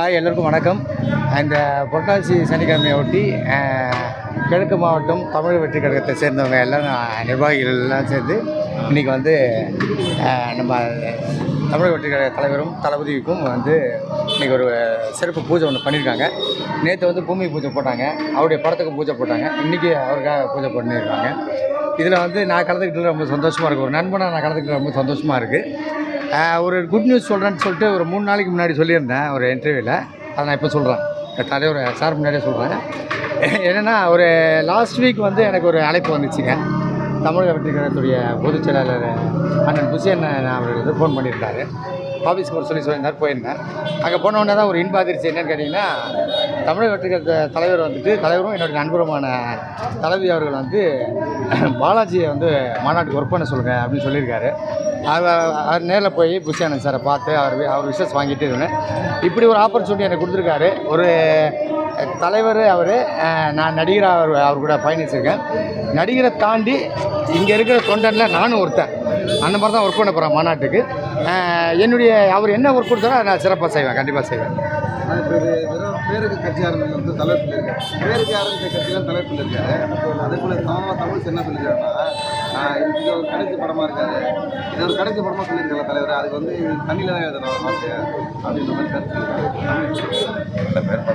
Hi எல்லோருக்கும் வணக்கம். இந்த புரட்டாசி சனிக்கிழமையை ஒட்டி கிழக்கு மாவட்டம் தமிழ் வெற்றி கழகத்தை சேர்ந்தவங்க எல்லாம் நிர்வாகிகள் எல்லாம் சேர்ந்து இன்றைக்கி வந்து நம்ம தமிழ் வெற்றி கழக தலைவரும் தளபதிக்கும் வந்து இன்றைக்கி ஒரு சிறப்பு பூஜை ஒன்று பண்ணியிருக்காங்க. நேற்று வந்து பூமி பூஜை போட்டாங்க. அவருடைய படத்துக்கு பூஜை போட்டாங்க. இன்றைக்கி அவருக்காக பூஜை பண்ணியிருக்காங்க. இதில் வந்து நான் கலந்துக்கிட்டு ரொம்ப சந்தோஷமாக இருக்குது ஒரு நண்பனாக நான் கலந்துக்கிட்டு ரொம்ப சந்தோஷமாக இருக்குது ஒரு குட் நியூஸ் சொல்கிறேன்னு சொல்லிட்டு ஒரு மூணு நாளைக்கு முன்னாடி சொல்லியிருந்தேன் ஒரு இன்டர்வியூவில் அதை நான் இப்போ சொல்கிறேன் தலைவர் சார் முன்னாடியே சொல்கிறேன் என்னென்னா ஒரு லாஸ்ட் வீக் வந்து எனக்கு ஒரு அழைப்பு வந்துச்சுங்க. தமிழக வெற்றிகரத்துடைய பொதுச் செயலாளர் அண்ணன் புசியன் அவர் வந்து ஃபோன் பண்ணியிருந்தாரு. ஆஃபீஸ்க்கு ஒரு சொல்லி சொல்லியிருந்தார் போயிருந்தேன். அங்கே போனவுடனே தான் ஒரு இன்ப அதிர்ச்சி என்னன்னு கேட்டிங்கன்னா தமிழக வெற்றி தலைவர் வந்துட்டு தலைவரும் என்னுடைய நண்பருமான தலைவி அவர்கள் வந்து பாலாஜியை வந்து மாநாட்டுக்கு ஒர்க் பண்ண சொல்லுங்கள் அப்படின்னு சொல்லியிருக்காரு. அவர் நேரில் போய் புஷியானந்த் சாரை பார்த்து அவர் அவர் விஷஸ் வாங்கிட்டு இருந்தேன். இப்படி ஒரு ஆப்பர்ச்சுனிட்டி எனக்கு கொடுத்துருக்காரு. ஒரு தலைவர் அவர் நான் நடிகராக அவர் அவர் கூட பயணிச்சிருக்கேன். நடிகரை தாண்டி இங்கே இருக்கிற தொண்டனில் நானும் ஒருத்தன். அந்த மாதிரி தான் ஒர்க் பண்ண போகிறேன் மாநாட்டுக்கு. என்னுடைய அவர் என்ன ஒர்க் கொடுத்தாரோ அதை நான் சிறப்பாக செய்வேன் கண்டிப்பாக செய்வேன். ஆனால் இப்போ இது வெறும் பேருக்கு கட்சி ஆரம்பிச்சு வந்து தலைப்பில் இருக்காரு பேருக்கு ஆரம்பித்த கட்சிலாம் தலைப்பில் இருக்காரு அதே போல் சமமாக தமிழ் என்ன சொல்லியிருக்காருன்னா இது ஒரு கடைசி படமாக இருக்காது. இது ஒரு கடைசி படமாக சொல்லியிருக்காரு தலைவர். அதுக்கு வந்து தண்ணியில் தான் எழுதணும். ஒரு வார்த்தையை அப்படின்ற மாதிரி கருத்து.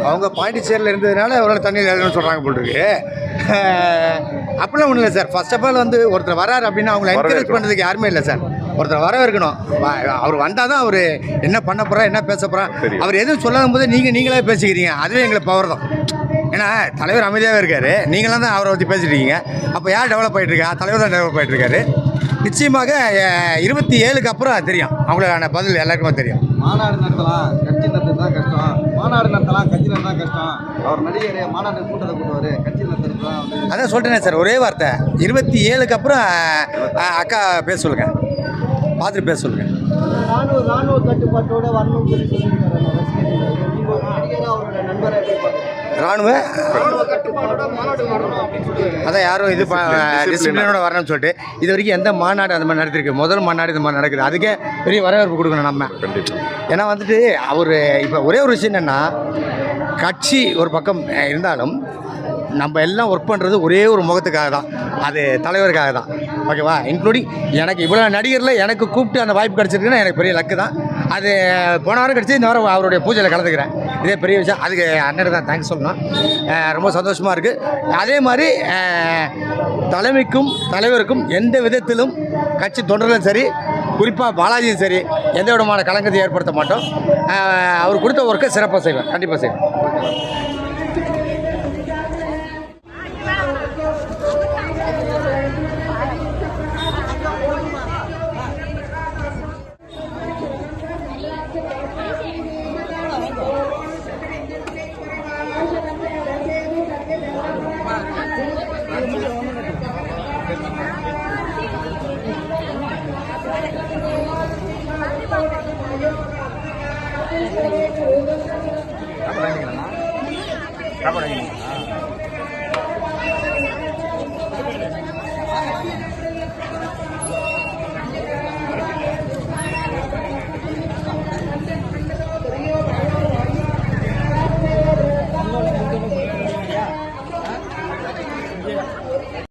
அவங்க பாண்டிச்சேரியில் இருந்ததுனால அவரால் தண்ணியில் எழுதணும்னு சொல்கிறாங்க போல் இருக்கு. அஹ், அப்படிலாம் ஒன்றும் இல்லை சார். ஃபர்ஸ்ட் ஆஃப் ஆல் வந்து ஒருத்தர் வராரு அப்படின்னா அவங்கள என்கரேஜ் பண்ணுறதுக்கு யாருமே இல்லை சார். ஒருத்தர் வர இருக்கணும் வ- அவர் வந்தால் தான் அவர் என்ன பண்ண போகிறா என்ன பேச போகிறா அவர் எதுவும் சொல்லாத போது நீங்கள் நீங்களே பேசிக்கிறீங்க. அதுவே எங்களுக்கு பவர் தான். ஏன்னா தலைவர் அமைதியாகவே இருக்காரு. நீங்களாம் தான் அவரை பற்றி பேசிட்டு இருக்கீங்க. அப்போ யார் டெவலப் ஆகிட்டு இருக்கா? தலைவர் தான் டெவலப் ஆகிட்டு இருக்காரு. நிச்சயமாக இருபத்தி ஏழுக்கு அப்புறம் தெரியும். அவங்களுக்கான பதில் எல்லாருக்குமே தெரியும். மாநாடு நடத்தலாம். கட்சி நடத்துறது தான் கஷ்டம். மாநாடு நடத்தலாம். கட்சி நடத்தலாம் கஷ்டம். அவர் நடிகர் மாநாடு கூட்டத்தை கூட்டுவார் கட்சி நடத்துறது அதான் சொல்லிட்டேனே சார் ஒரே வார்த்தை. இருபத்தி ஏழுக்கு அப்புறம் அக்கா பேச சொல்லுங்க. பார்த்துட்டு பேச சொல்லுங்க. ராணுவ ராணுவ கட்டுப்பாட்டோட பார்க்குறீங்க? ராணுவ? அதான் யாரும் இது டிசிப்ளினோட வரணும்னு சொல்லிட்டு. இது வரைக்கும் எந்த மாநாடு அந்த மாதிரி நடத்திருக்கு முதல் மாநாடு இந்த மாதிரி நடக்குது. அதுக்கே பெரிய வரவேற்பு கொடுக்கணும் நம்ம. ஏன்னா வந்துட்டு அவர் இப்போ ஒரே ஒரு விஷயம் என்னென்னா கட்சி ஒரு பக்கம் இருந்தாலும் நம்ம எல்லாம் ஒர்க் பண்ணுறது ஒரே ஒரு முகத்துக்காக தான். அது தலைவருக்காக தான். ஓகேவா இன்க்ளூடிங் எனக்கு இவ்வளோ நடிகரில் எனக்கு கூப்பிட்டு அந்த வாய்ப்பு கிடச்சிருக்குன்னா எனக்கு பெரிய லக்கு தான். அது போன வாரம் கிடச்சி இந்த வாரம் அவருடைய பூஜையில் கலந்துக்கிறேன். இதே பெரிய விஷயம். அதுக்கு அண்ணன் தான் தேங்க்ஸ் சொல்லணும். ரொம்ப சந்தோஷமாக இருக்குது அதே மாதிரி தலைமைக்கும் தலைவருக்கும் எந்த விதத்திலும் கட்சி தொண்டர்களும் சரி குறிப்பாக பாலாஜியும் சரி எந்த விதமான கலங்கத்தை ஏற்படுத்த மாட்டோம். அவர் கொடுத்த ஒர்க்கை சிறப்பாக செய்வேன். கண்டிப்பாக செய்வேன். சாப்பாடு வாங்கிக்கலாம் சாப்பாடு